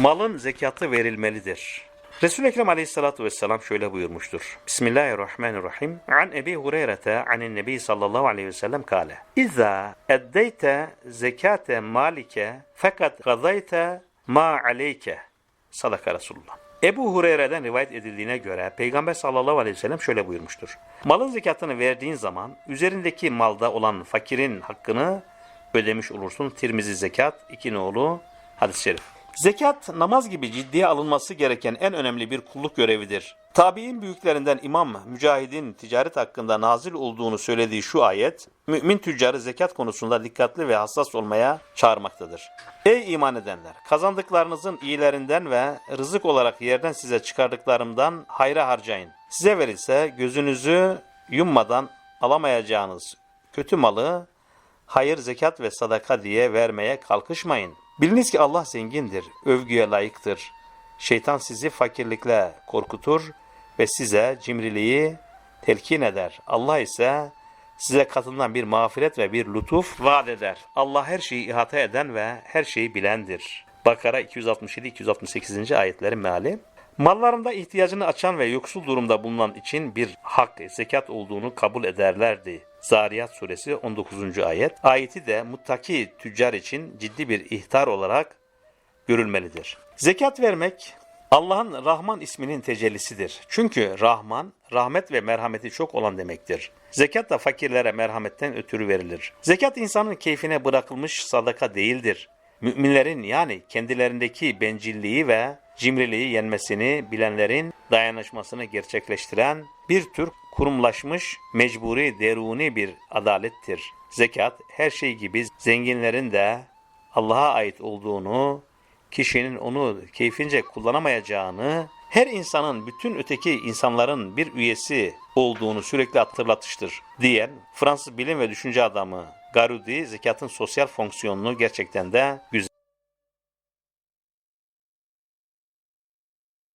Malın zekatı verilmelidir. Resul-i Ekrem aleyhissalatu vesselam şöyle buyurmuştur. Bismillahirrahmanirrahim. An Ebi Hureyre'te anin Nebi sallallahu aleyhi ve sellem kale. İza eddeyte zekate malike fakat gazayte ma aleyke. Sadaka Resulullah. Ebu Hureyre'den rivayet edildiğine göre Peygamber sallallahu aleyhi ve sellem şöyle buyurmuştur. Malın zekatını verdiğin zaman üzerindeki malda olan fakirin hakkını ödemiş olursun. Tirmizi zekat, iki nolu hadis-i şerif. Zekat namaz gibi ciddiye alınması gereken en önemli bir kulluk görevidir. Tabi'in büyüklerinden İmam Mücahid'in ticaret hakkında nazil olduğunu söylediği şu ayet, mümin tüccarı zekat konusunda dikkatli ve hassas olmaya çağırmaktadır. Ey iman edenler! Kazandıklarınızın iyilerinden ve rızık olarak yerden size çıkardıklarımdan hayra harcayın. Size verilse gözünüzü yummadan alamayacağınız kötü malı hayır, zekat ve sadaka diye vermeye kalkışmayın. Biliniz ki Allah zengindir, övgüye layıktır. Şeytan sizi fakirlikle korkutur ve size cimriliği telkin eder. Allah ise size katından bir mağfiret ve bir lütuf vaat eder. Allah her şeyi ihata eden ve her şeyi bilendir. Bakara 267-268. ayetlerin meali. Mallarında ihtiyacını açan ve yoksul durumda bulunan için bir hak, zekat olduğunu kabul ederlerdi. Zariyat suresi 19. ayet. Ayeti de muttaki tüccar için ciddi bir ihtar olarak görülmelidir. Zekat vermek Allah'ın Rahman isminin tecellisidir. Çünkü Rahman, rahmet ve merhameti çok olan demektir. Zekat da fakirlere merhametten ötürü verilir. Zekat insanın keyfine bırakılmış sadaka değildir. Müminlerin yani kendilerindeki bencilliği ve cimriliği yenmesini bilenlerin dayanışmasını gerçekleştiren bir tür kurumlaşmış, mecburi, deruni bir adalettir. Zekat her şey gibi zenginlerin de Allah'a ait olduğunu, kişinin onu keyfince kullanamayacağını, her insanın bütün öteki insanların bir üyesi olduğunu sürekli hatırlatıştır diyen Fransız bilim ve düşünce adamı Garudi zekatın sosyal fonksiyonunu gerçekten de güzel